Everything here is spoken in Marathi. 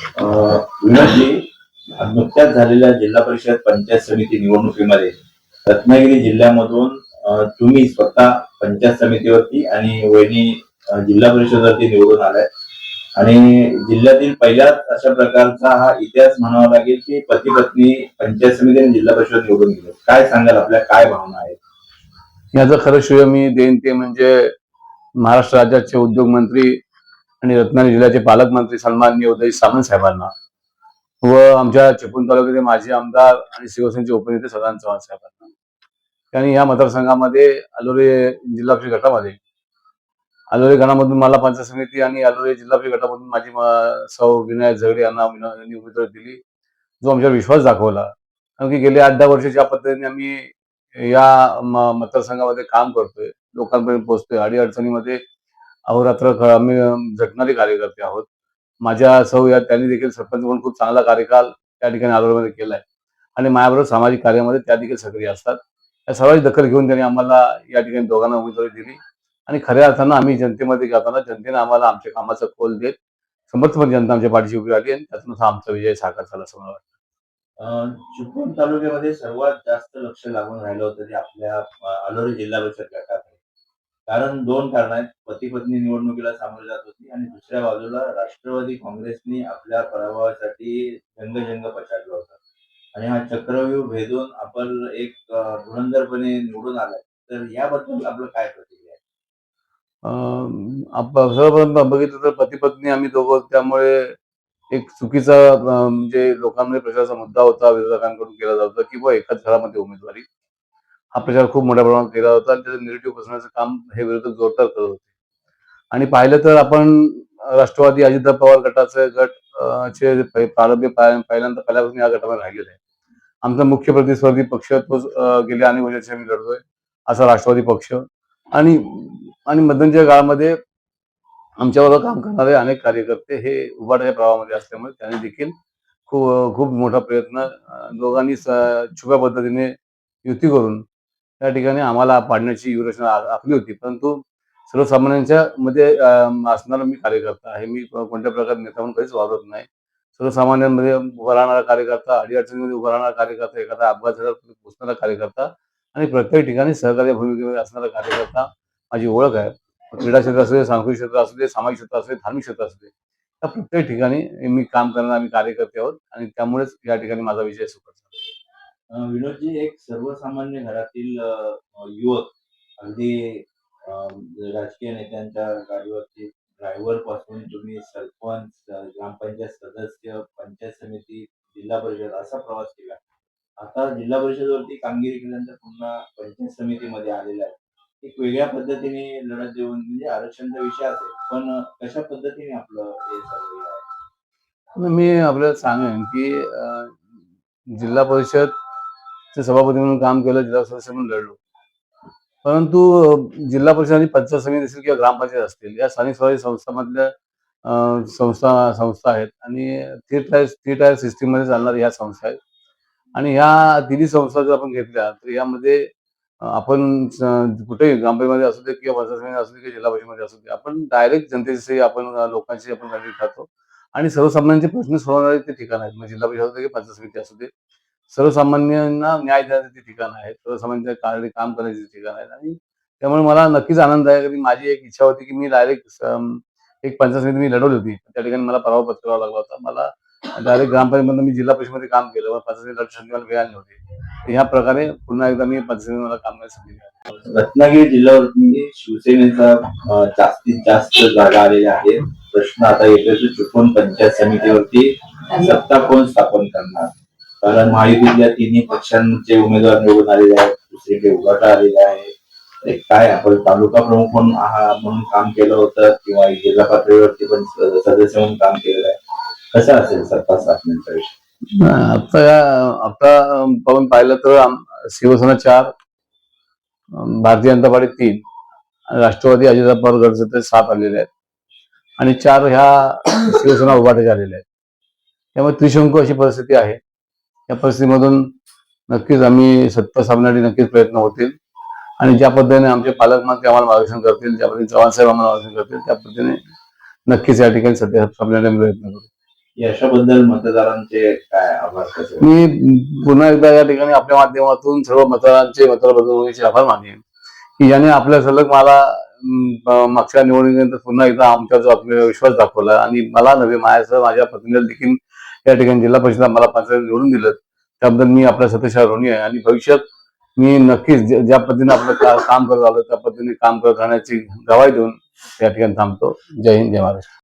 विनोदजी नुकत्याच झालेल्या जिल्हा परिषद पंचायत समिती निवडणुकीमध्ये रत्नागिरी जिल्ह्यामधून तुम्ही स्वतः पंचायत समितीवरती आणि वहिनी जिल्हा परिषदवरती निवडून आलाय. आणि जिल्ह्यातील पहिल्याच अशा प्रकारचा हा इतिहास म्हणावा लागेल की पती पत्नी पंचायत समिती आणि जिल्हा परिषद निवडून गेले. काय सांगाल आपल्या? काय भावना आहेत? याचं खरं श्रेय मी देईन ते म्हणजे महाराष्ट्र राज्याचे उद्योग मंत्री आणि रत्नागिरी जिल्ह्याचे पालकमंत्री सन्माननीय उदय सामंत साहेबांना व आमच्या चिपळूण तालुक्याचे माजी आमदार आणि शिवसेनेचे उपनेते सदानंद चव्हाण साहेबांना. त्यांनी या मतदारसंघामध्ये अलोरे जिल्हा परिषद गटामध्ये अलोरे गणामधून मला पंचायत समिती आणि अलोरे जिल्हा परिषद गटामधून माझी सौ विनायक झगडे यांना यांनी उमेदवारी दिली जो आमच्यावर विश्वास दाखवला. कारण की गेले आठ दहा वर्ष ज्या पद्धतीने आम्ही या मतदारसंघामध्ये काम करतोय लोकांपर्यंत पोहोचतोय अडी अडचणीमध्ये अहोरात्र आम्ही झटणारे कार्यकर्ते आहोत. माझ्या सौ या त्यांनी देखील सरपंच म्हणून खूप चांगला कार्यकाल त्या ठिकाणी आरोग्यामध्ये केला आहे आणि माझ्याबरोबर सामाजिक कार्यामध्ये त्या देखील सक्रिय असतात. या सर्वांची दखल घेऊन त्यांनी आम्हाला या ठिकाणी दोघांना उमेदवारी दिली. आणि खऱ्या अर्थानं आम्ही जनतेमध्ये जाताना जनतेने आम्हाला आमच्या कामाचा कोल देत समर्थपणे जनता आमच्या पाठीशी उभी राहिली आणि त्यातून आमचा विजय साकार झाला असं मला वाटतं. चिपळूण तालुक्यामध्ये सर्वात जास्त लक्ष लागून राहिलं होतं ते आपल्या अलोरी जिल्हा परिषद गटात. कारण दोन कारण आहेत. पती पत्नी निवडणुकीला सामोरे जात होती आणि दुसऱ्या बाजूला राष्ट्रवादी काँग्रेसने आपल्या पराभवासाठी जंगजंग पछाडला होता. आणि हा चक्रव्यूह भेदून आपण एक धुरंदरपणे निवडून आलाय. तर याबद्दल आपलं काय प्रतिक्रिया आहे? अं, सर्वप्रथम बघितलं तर पती पत्नी आम्ही दोघं त्यामुळे एक चुकीचा म्हणजे लोकांमध्ये प्रचाराचा मुद्दा होता विरोधकांकडून केला जात होता की व एकाच घरामध्ये उमेदवारी. हा प्रचार खूप मोठ्या प्रमाणात केला होता आणि त्याचं निगेटिव्ह पसरण्याचं काम हे विरोधक जोरदार करत होते. आणि पाहिलं तर आपण राष्ट्रवादी अजितदादा पवार गटाचे गट चे प्रारंभ पहिल्यांदा पहिल्यापासून या गटामध्ये राहिलेले आहे आमचा मुख्य प्रतिस्पर्धी पक्ष तोच गेल्या अनेक वर्षाचे आम्ही लढतोय असा राष्ट्रवादी पक्ष. आणि आणि मध्यंच्या काळामध्ये आमच्याबरोबर काम करणारे अनेक कार्यकर्ते हे उभाट्याच्या प्रवाहामध्ये असल्यामुळे त्यांनी देखील खूप खूप मोठा प्रयत्न दोघांनी छुप्या पद्धतीने युती करून त्या ठिकाणी आम्हाला पाडण्याची योजना आखली होती. परंतु सर्वसामान्यांच्या मध्ये असणारा मी कार्यकर्ता आहे. मी कोणत्या प्रकारे नेता म्हणून कधीच वावरत नाही. सर्वसामान्यांमध्ये उभा राहणारा कार्यकर्ता अडीअडचणीमध्ये उभा राहणारा कार्यकर्ता एखादा अपघात झाला पोचणारा कार्यकर्ता आणि प्रत्येक ठिकाणी सहकार्य भूमिकेमध्ये असणारा कार्यकर्ता माझी ओळख आहे. क्रीडा क्षेत्र असू दे सांस्कृतिक क्षेत्र असू दे सामाजिक क्षेत्र असू दे धार्मिक क्षेत्र असू दे त्या प्रत्येक ठिकाणी मी काम करणारे आम्ही कार्यकर्ते आहोत आणि त्यामुळेच या ठिकाणी माझा विजय सुखद अ, विनोदजी एक सर्वसामान्य घरातील अ, युवक अगदी अ, राजकीय नेत्यांच्या गाडीवरती ड्रायव्हरपासून तुम्ही सरपंच अ, ग्रामपंचायत सदस्य पंचायत समिती जिल्हा परिषद असा प्रवास केला. आता जिल्हा परिषदवरती कामगिरी केल्यानंतर पुन्हा पंचायत समितीमध्ये आलेला आहे. एक वेगळ्या पद्धतीने लढत देऊन म्हणजे आरक्षणचा विषय असेल पण अ, कशा पद्धतीने आपलं हे चाललेलं आहे? मी आपल्याला सांगेन की जिल्हा परिषद सभापती म्हणून काम केलं जिल्हा सदस्य म्हणून लढलो. परंतु जिल्हा परिषद आणि पंचायत समिती असेल किंवा ग्रामपंचायत असतील या स्थानिक स्वराज्य संस्थांमधल्या संस्था संस्था आहेत आणि थ्री टायर थ्री टायर सिस्टीममध्ये चालणाऱ्या ह्या संस्था आहेत. आणि ह्या तिन्ही संस्था जर आपण घेतल्या तर यामध्ये आपण कुठेही ग्रामपंचायतमध्ये असू दे किंवा पंचायत समिती असू दे किंवा जिल्हा परिषदमध्ये असू दे आपण डायरेक्ट जनतेशी आपण लोकांशी आपण राहतो आणि सर्वसामान्यांचे प्रश्न सोडवणारे ते ठिकाण आहेत म्हणजे जिल्हा परिषद असू दे किंवा पंचायत समिती असू दे. सर्वसामान्यांना न्याय देण्याचे ते ठिकाण आहे. सर्वसामान्यांच्या कार्य काम करण्याचे ठिकाण आहे. आणि त्यामुळे मला नक्कीच आनंद आहे. की माझी एक इच्छा होती की मी डायरेक्ट एक पंचायत समिती मी लढवली होती. त्या ठिकाणी मला पराभव पत्करावा लागला होता. मला डायरेक्ट ग्रामपंचायतमधून मी जिल्हा परिषदमध्ये काम केलं. पंचायत समिती लढण्याची मला मिळाली ह्या प्रकारे पुन्हा एकदा मी पंचायत मला काम करण्याची रत्नागिरी जिल्ह्यावरती शिवसेनेचा जास्तीत जास्त जागा आलेल्या आहेत. प्रश्न आता येतो चुकून पंचायत समितीवरती सत्ता कोण स्थापन करणार? कारण महायुतीतल्या तिन्ही पक्षांचे उमेदवार निवडून आलेले आहेत दुसरीकडे उभाटा आलेला आहे. काय आपण तालुका प्रमुख म्हणून आहा- म्हणून काम केलं होतं किंवा जिल्हा पातळीवरती पण सदस्य म्हणून काम केलेलं आहे. कसं असेल सत्ता स्थापनेचा विषय? आता आता अं, पाहून पाहिलं तर शिवसेना चार भारतीय जनता पार्टी तीन राष्ट्रवादी अजितदादा पवार गटचे ते सात आलेले आहेत. आणि चार ह्या शिवसेना उभाट्या झालेल्या आहेत. त्यामुळे त्रिशंकू अशी परिस्थिती आहे. या परिस्थितीमधून नक्कीच आम्ही सत्ता साधण्यासाठी नक्कीच प्रयत्न होतील. आणि ज्या पद्धतीने आमचे पालकमंत्री आम्हाला मार्गदर्शन करतील ज्या पद्धतीने चव्हाण साहेब आम्हाला मार्गदर्शन करतील त्या पद्धतीने नक्कीच या ठिकाणी सध्या साधण्यासाठी प्रयत्न करू. यशाबद्दल मतदारांचे काय आभार मी पुन्हा एकदा या ठिकाणी आपल्या माध्यमातून सर्व मतदारांचे मतदार आभार मानेन. की ज्याने आपल्या सलग मला मागच्या निवडणुकीनंतर पुन्हा एकदा आमच्या जो आपल्याला विश्वास दाखवला आणि मला नव्हे माझ्यासह माझ्या पत्नीला देखील या ठिकाणी जिल्हा परिषद मला पंचायत निवडून दिलं. त्याबद्दल मी आपल्या सतीशा ऋणी आहे आणि भविष्यात मी नक्कीच ज्या पद्धतीने आपलं काम करत आलो त्या पद्धतीने काम करत राहण्याची गवाही देऊन या ठिकाणी थांबतो. जय हिंद जय महाराष्ट्र.